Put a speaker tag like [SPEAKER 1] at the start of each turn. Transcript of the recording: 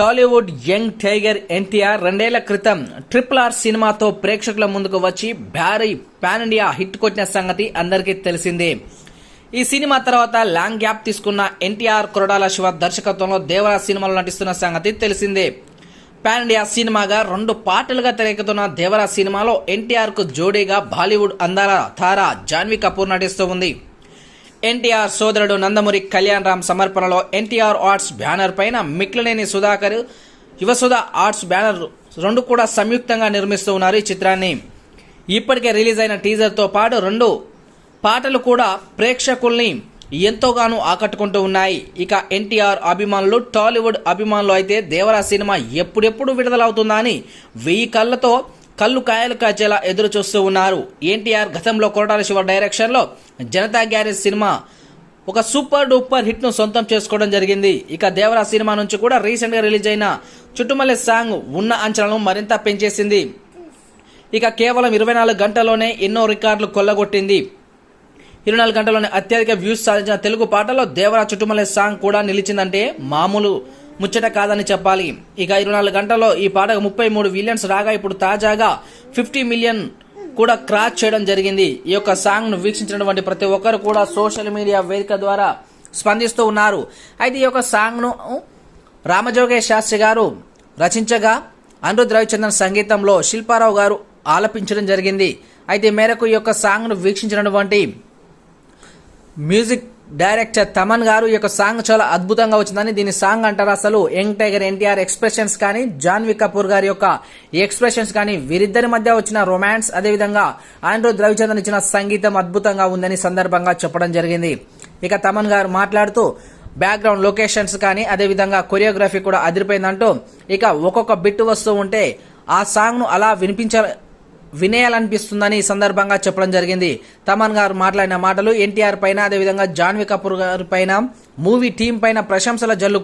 [SPEAKER 1] Tollywood young tiger NTR రెండేళ్ళ క్రితం triple R సినిమాతో ప్రేక్షకుల ముందుకు వచ్చి భారీ పాన్ ఇండియా హిట్ కొట్టిన సంగతి అందరికీ తెలిసిందే. ఈ సినిమా తర్వాత లాంగ్ గ్యాప్ తీసుకున్న ఎన్టీఆర్ కొరడాల శివ దర్శకత్వంలో దేవరా సినిమాలో నటిస్తున్న సంగతి తెలిసిందే. పాన్ ఇండియా సినిమాగా రెండు పాటలుగా తెరకెక్కుతున్న దేవరా సినిమాలో ఎన్టీఆర్కు జోడీగా బాలీవుడ్ అందాల తార జాన్వీ కపూర్ నటిస్తూ ఉంది. ఎన్టీఆర్ సోదరుడు నందమూరి కళ్యాణ్ రామ్ సమర్పణలో ఎన్టీఆర్ ఆర్ట్స్ బ్యానర్ పైన మిక్లనేని సుధాకర్ యువసుధ ఆర్ట్స్ బ్యానర్ రెండు కూడా సంయుక్తంగా నిర్మిస్తూ ఉన్నారు ఈ చిత్రాన్ని. ఇప్పటికే రిలీజ్ అయిన టీజర్తో పాటు రెండు పాటలు కూడా ప్రేక్షకుల్ని ఎంతోగానో ఆకట్టుకుంటూ ఉన్నాయి. ఇక ఎన్టీఆర్ అభిమానులు టాలీవుడ్ అభిమానులు అయితే దేవరా సినిమా ఎప్పుడెప్పుడు విడుదలవుతుందా అని వెయ్యి కళ్ళతో కళ్ళు కాయలు కాచేలా ఎదురు చూస్తూ ఉన్నారు. ఎన్టీఆర్ గతంలో కొరటాల శివ డైరెక్షన్లో జనతా గ్యారేజ్ సినిమా ఒక సూపర్ డూపర్ హిట్ను సొంతం చేసుకోవడం జరిగింది. ఇక దేవరా సినిమా నుంచి కూడా రీసెంట్గా రిలీజ్ అయిన చుట్టుమల్లె సాంగ్ ఉన్న అంచనాలను మరింత పెంచేసింది. ఇక కేవలం ఇరవై నాలుగు గంటల్లోనే ఎన్నో రికార్డులు కొల్లగొట్టింది. ఇరవై నాలుగు గంటల్లోనే అత్యధిక వ్యూస్ సాధించిన తెలుగు పాటలో దేవరా చుట్టుమల్లె సాంగ్ కూడా నిలిచిందంటే మామూలు ముచ్చట కాదని చెప్పాలి. ఇక ఇరవై నాలుగు గంటల్లో ఈ పాటకు ముప్పై మూడు మిలియన్స్ రాగా ఇప్పుడు తాజాగా ఫిఫ్టీ మిలియన్ కూడా క్రాచ్ చేయడం జరిగింది. ఈ యొక్క సాంగ్ను వీక్షించినటువంటి ప్రతి ఒక్కరు కూడా సోషల్ మీడియా వేదిక ద్వారా స్పందిస్తూ ఉన్నారు. అయితే ఈ యొక్క సాంగ్ను శాస్త్రి గారు రచించగా అనిరుద్ రవిచంద్రన్ సంగీతంలో శిల్పారావు గారు ఆలపించడం జరిగింది. అయితే మేరకు ఈ యొక్క సాంగ్ను వీక్షించినటువంటి మ్యూజిక్ డైరెక్టర్ తమన్ గారు ఈ యొక్క సాంగ్ చాలా అద్భుతంగా వచ్చిందని దీని సాంగ్ అంటారు అసలు యంగ్ టైగర్ ఎన్టీఆర్ ఎక్స్ప్రెషన్స్ కానీ జాన్వి కపూర్ గారి యొక్క ఎక్స్ప్రెషన్స్ కానీ వీరిద్దరి మధ్య వచ్చిన రొమాన్స్ అదేవిధంగా అనిరుద్ రవిచంద్రన్ ఇచ్చిన సంగీతం అద్భుతంగా ఉందని సందర్భంగా చెప్పడం జరిగింది. ఇక తమన్ గారు మాట్లాడుతూ బ్యాక్గ్రౌండ్ లొకేషన్స్ కానీ అదేవిధంగా కొరియోగ్రఫీ కూడా అదిరిపోయిందంటూ ఇక ఒక్కొక్క బిట్ వస్తూ ఉంటే ఆ సాంగ్ను అలా వినిపించ వినేయాలనిపిస్తుందని ఈ సందర్భంగా చెప్పడం జరిగింది. తమన్ గారు మాట్లాడిన మాటలు ఎన్టీఆర్ పైన అదేవిధంగా జాన్వీ కపూర్ గారి పైన మూవీ టీం పైన ప్రశంసల జల్లు